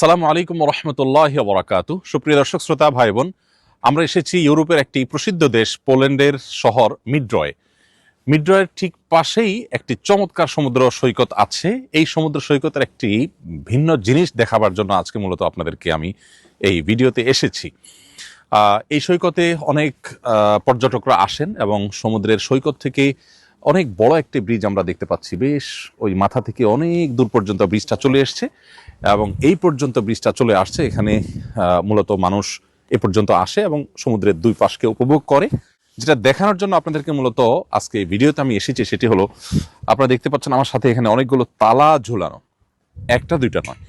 সালামু আলাইকুম রহমতুল্লাহ বরাকাতু। সুপ্রিয় দর্শক, শ্রোতা ভাই বোন আমরা এসেছি ইউরোপের একটি প্রসিদ্ধ দেশ, পোল্যান্ডের শহর মিড্রয়। মিড্রয়ের ঠিক পাশেই একটি চমৎকার সমুদ্র সৈকত আছে। এই সমুদ্র সৈকতের একটি ভিন্ন জিনিস দেখাবার জন্য আজকে মূলত আপনাদেরকে আমি এই ভিডিওতে এসেছি। এই সৈকতে অনেক পর্যটকরা আসেন এবং সমুদ্রের সৈকত থেকে অনেক বড় একটি ব্রিজ আমরা দেখতে পাচ্ছি। বেশ, ওই মাথা থেকে অনেক দূর পর্যন্ত ব্রিজটা চলে এসছে। এবং এই পর্যন্ত ব্রিজটা চলে আসছে। এখানে মূলত মানুষ এ পর্যন্ত আসে এবং সমুদ্রের দুই পাশকে উপভোগ করে। যেটা দেখানোর জন্য আপনাদেরকে মূলত আজকে এই ভিডিওতে আমি এসেছি, সেটি হলো, আপনারা দেখতে পাচ্ছেন আমার সাথে এখানে অনেকগুলো তালা ঝুলানো। একটা, দুইটা নয়,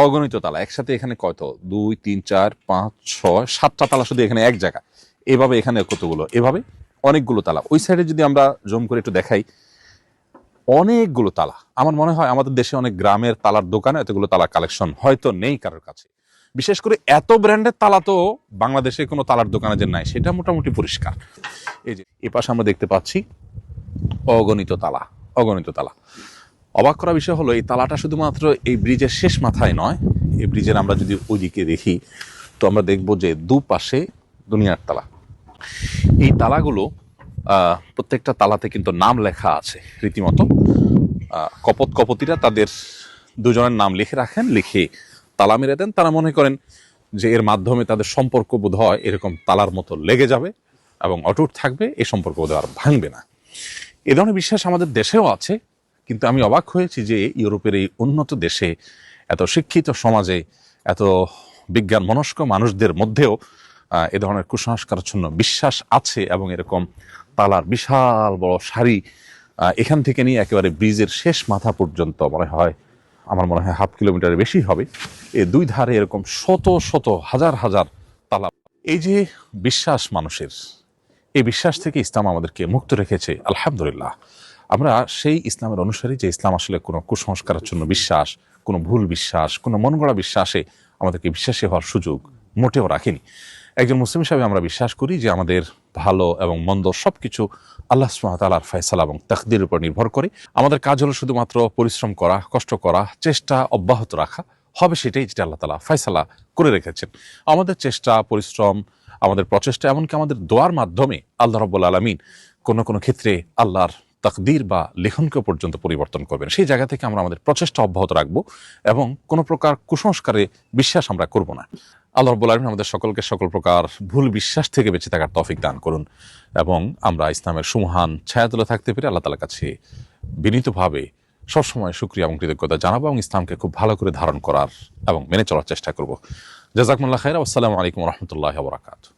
অগণিত তালা। একসাথে এখানে কত দুই, তিন, চার, পাঁচ, ছয়, সাতটা তালা শুধু এখানে এক জায়গা এভাবে এখানে কতগুলো? এভাবে অনেকগুলো তালা। ওই সাইডে যদি আমরা জম করে একটু দেখাই অনেকগুলো তালা। আমার মনে হয় আমাদের দেশে অনেক গ্রামের তালার দোকানে এতগুলো তালা কালেকশন হয়তো নেই কারোর কাছে। বিশেষ করে এত ব্র্যান্ডের তালা তো বাংলাদেশে কোনো তালার দোকানে যে নাই, সেটা মোটামুটি পরিষ্কার। এই যে এ পাশে আমরা দেখতে পাচ্ছি অগণিত তালা অগণিত তালা। অবাক করা বিষয় হলো, এই তালাটা শুধুমাত্র এই ব্রিজের শেষ মাথায় নয়, এই ব্রিজের আমরা যদি ওইদিকে দেখি, তো আমরা দেখব যে দুপাশে দুনিয়ার তালা। এই তালাগুলো প্রত্যেকটা তালাতে কিন্তু নাম লেখা আছে রীতিমতো। কপত কপতিরা তাদের দুজনের নাম লিখে রাখেন, লিখে তালা মেরে দেন। তারা মনে করেন যে এর মাধ্যমে তাদের সম্পর্ক বোধ হয় এরকম তালার মতো লেগে যাবে এবং অটুট থাকবে এই সম্পর্ক বোধ আর ভাঙবে না। এ ধরনের বিশ্বাস আমাদের দেশেও আছে, কিন্তু আমি অবাক হয়েছি যে ইউরোপের এই উন্নত দেশে এত শিক্ষিত সমাজে, এত বিজ্ঞান মনস্ক মানুষদের মধ্যেও এ ধরনের কুসংস্কারাচ্ছন্ন বিশ্বাস আছে এবং এরকম তালার বিশাল বড় আহ, এখান থেকে নিয়ে একেবারে ব্রিজের শেষ মাথা পর্যন্ত মনে হয় আমার মনে হয় হাফ কিলোমিটারের বেশি হবে। এ দুই ধারে এরকম শত শত হাজার হাজার তালা। এই যে বিশ্বাস মানুষের এই বিশ্বাস থেকে ইসলাম আমাদেরকে মুক্ত রেখেছে আলহামদুলিল্লাহ। আমরা সেই ইসলামের অনুসারী যে ইসলাম আসলে কোনো কুসংস্কারের জন্য বিশ্বাস কোনো ভুল বিশ্বাস কোনো মন গড়া বিশ্বাসে আমাদেরকে বিশ্বাসী হওয়ার সুযোগ মোটেও রাখেনি। একজন মুসলিম হিসাবে আমরা বিশ্বাস করি যে আমাদের ভালো এবং মন্দ সব কিছু আল্লাহ সুমাতালার ফয়সালা এবং তাকদির উপর নির্ভর করে। আমাদের কাজ হলো শুধুমাত্র পরিশ্রম করা, কষ্ট করা, চেষ্টা অব্যাহত রাখা। হবে সেটাই যেটা আল্লাহ তালা ফয়সালা করে রেখেছেন। আমাদের চেষ্টা, পরিশ্রম, আমাদের প্রচেষ্টা এমনকি আমাদের দোয়ার মাধ্যমে আল্লাহ রব্বুল আলমিন কোনো কোনো ক্ষেত্রে আল্লাহর তাকদির বা লেখনকে পর্যন্ত পরিবর্তন করবেন। সেই জায়গা থেকে আমরা আমাদের প্রচেষ্টা অব্যাহত রাখব এবং কোনো প্রকার কুসংস্কারে বিশ্বাস আমরা করব না। আল্লাহ রব্বুল আলমিন আমাদের সকলকে সকল প্রকার ভুল বিশ্বাস থেকে বেঁচে থাকার তফিক দান করুন এবং আমরা ইসলামের সুমহান ছায়াতলে থাকতে পেরে আল্লাহ তালার কাছে বিনীতভাবে সবসময় সুক্রিয়া এবং কৃতজ্ঞতা জানাব এবং ইসলামকে খুব ভালো করে ধারণ করার এবং মেনে চলার চেষ্টা করব। জাজাকমুল্লাহ খাই আসসালামু আলাইকুম রহমতুল্লাহ বরাকাতু